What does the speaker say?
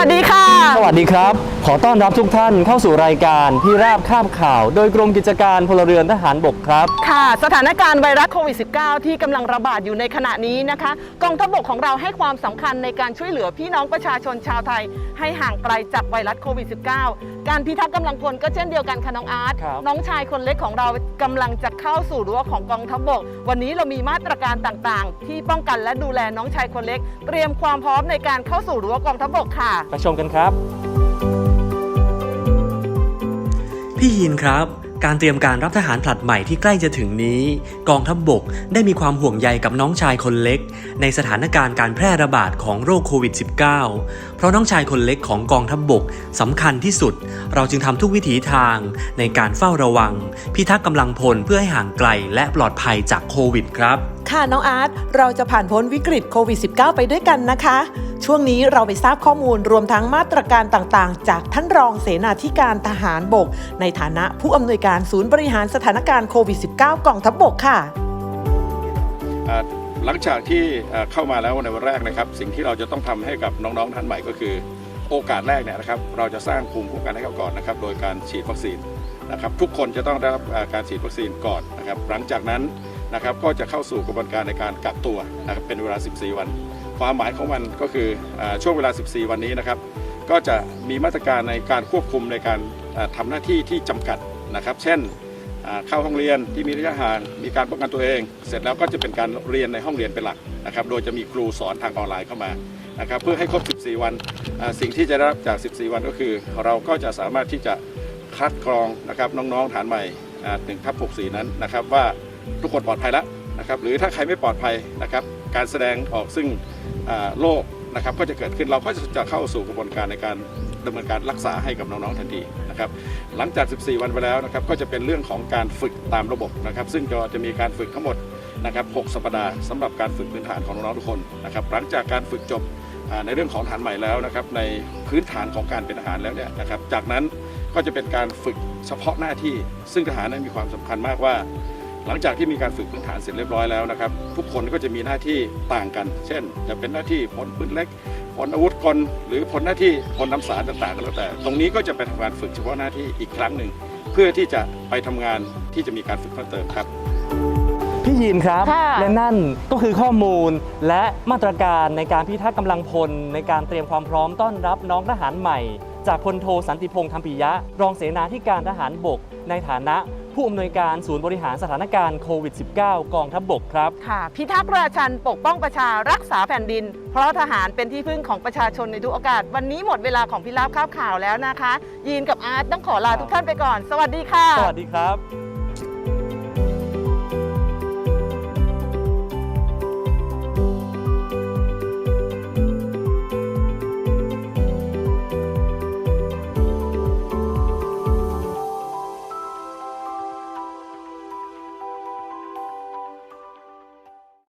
วัสดีค่ะ สวัสดีครับ อต้อนรับทุกท่านเข้าสู่รายการพี่ราบข้ามข่าว โดยกรมกิจการพลเรือนทหารบกครับ ค่ะ สถานการณ์ไวรัสโควิด -19 ที่กำลังระบาดอยู่ในขณะนี้นะคะ กองทัพบกของเราให้ความสำคัญในการช่วยเหลือพี่น้องประชาชนชาวไทย ให้ห่างไกลจากไวรัสโควิด -19 การพิทักษ์กำลังพลก็เช่นเดียวกันค่ะน้องอาร์ตครับ น้องชายคนเล็กของเรากำลังจะเข้าสู่รั้วของกองทัพบก วันนี้เรามีมาตรการต่างๆ ที่ป้องกันและดูแลน้องชายคนเล็ก เตรียมความพร้อมในการเข้าสู่รั้วกองทัพบกค่ะ ไปชมกันครับ พี่ยินครับ การเตรียมการรับทหารผลัดใหม่ที่ใกล้จะถึงนี้ กองทัพบบกได้มีความห่วงใยกับน้องชายคนเล็ก ในสถานการณ์การแพร่ระบาดของโรคโควิด -19 เพราะน้องชายคนเล็กของกองทัพบบกสำคัญที่สุด เราจึงทำทุกวิถีทางในการเฝ้าระวัง พิทักษ์กำลังพลเพื่อให้ห่างไกลและปลอดภัยจากโควิดครับ ค่ะน้องอาร์ตเราจะผ่านพ้นวิกฤตโควิด -19 ไปด้วยกันนะคะ ช่วงนี้เราไปทราบข้อมูลรวมทั้งมาตรการต่างๆ จากท่านรองเสนาธิการทหารบก ในฐานะผู้อำนวยการศูนย์บริหารสถานการณ์โควิด -19 กองทัพบกค่ะ หลังจากที่เข้ามาแล้วในวันแรกนะครับ สิ่งที่เราจะต้องทำให้กับน้องๆท่านใหม่ก็คือ โอกาสแรกเนี่ยนะครับ เราจะสร้างภูมิคุ้มกันให้เขาก่อนนะครับ โดยการฉีดวัคซีนนะครับ ทุกคนจะต้องได้รับการฉีดวัคซีนก่อนนะครับ หลังจากนั้น นะครับก็จะเข้าสู่กระบวนการในการกักตัวนะครับเป็นเวลา 14 วัน ความหมายของมันก็คืออช่วงเวลา 14 วันนี้นะครับ ก็จะมีมาตรการในการควบคุมในการอ่าทำหน้าที่ที่จำกัดนะครับ เช่นเข้าห้องเรียนที่มีระยะห่างมีการป้องกันตัวเอง เสร็จแล้วก็จะเป็นการเรียนในห้องเรียนเป็นหลักนะครับ โดยจะมีครูสอนทางออนไลน์เข้ามานะครับเพื่อให้ครบ 14 วันสิ่งที่จะได้รับจาก 14 วันก็คือ เราก็จะสามารถที่จะคัดกรองนะครับน้องๆฐานใหม่หนึ่งทับ64 นั้นนะครับว่า ทุกคนปลอดภัยแล้วนะครับหรือถ้าใครไม่ปลอดภัยนะครับการแสดงออกซึ่งโรคนะครับก็จะเกิดขึ้นเราก็จะเข้าสู่กระบวนการในการดำเนินการรักษาให้กับน้องๆทันทีนะครับหลังจาก 14 วันไปแล้วนะครับก็จะเป็นเรื่องของการฝึกตามระบบนะครับ ซึ่งจะจะมีการฝึกทั้งหมดนะครับ 6 สัปดาห์สำหรับการฝึกพื้นฐานของน้องๆทุกคนนะครับหลังจากการฝึกจบในเรื่องของฐานใหม่แล้วนะครับในพื้นฐานของการเป็นทหารแล้วเนี่ยนะครับจากนั้นก็จะเป็นการฝึกเฉพาะหน้าที่ซึ่งทหารนั้นมีความสำคัญมากว่า หลังจากที่มีการฝึกพื้นฐานเสร็จเรียบร้อยแล้วนะครับ ทุกคนก็จะมีหน้าที่ต่างกัน เช่น จะเป็นหน้าที่พลปืนเล็กพลอาวุธกลหรือพลหน้าที่พลน้ำสารต่างๆก็แล้วแต่ ตรงนี้ก็จะไปทำการฝึกเฉพาะหน้าที่อีกครั้งหนึ่ง เพื่อที่จะไปทำงานที่จะมีการฝึกเพิ่มเติมครับพี่ยีนครับค่ะและนั่นก็คือข้อมูลและมาตรการในการพิทักษ์กำลังพลในการเตรียมความพร้อมต้อนรับน้องทหารใหม่ จากพลโทสันติพงษ์ธรรมปิยะ รองเสนาธิการทหารบก ในฐานะผู้อำนวยการศูนย์บริหารสถานการณ์โควิด -19 กองทัพบกครับ ค่ะพิทักษ์ราชันปกป้องประชารักษาแผ่นดิน เพราะทหารเป็นที่พึ่งของประชาชนในทุกโอกาส วันนี้หมดเวลาของพิราบข้าวข่าวแล้วนะคะ ยีนกับอาร์ตต้องขอลาทุกท่านไปก่อน สวัสดีค่ะ สวัสดีครับ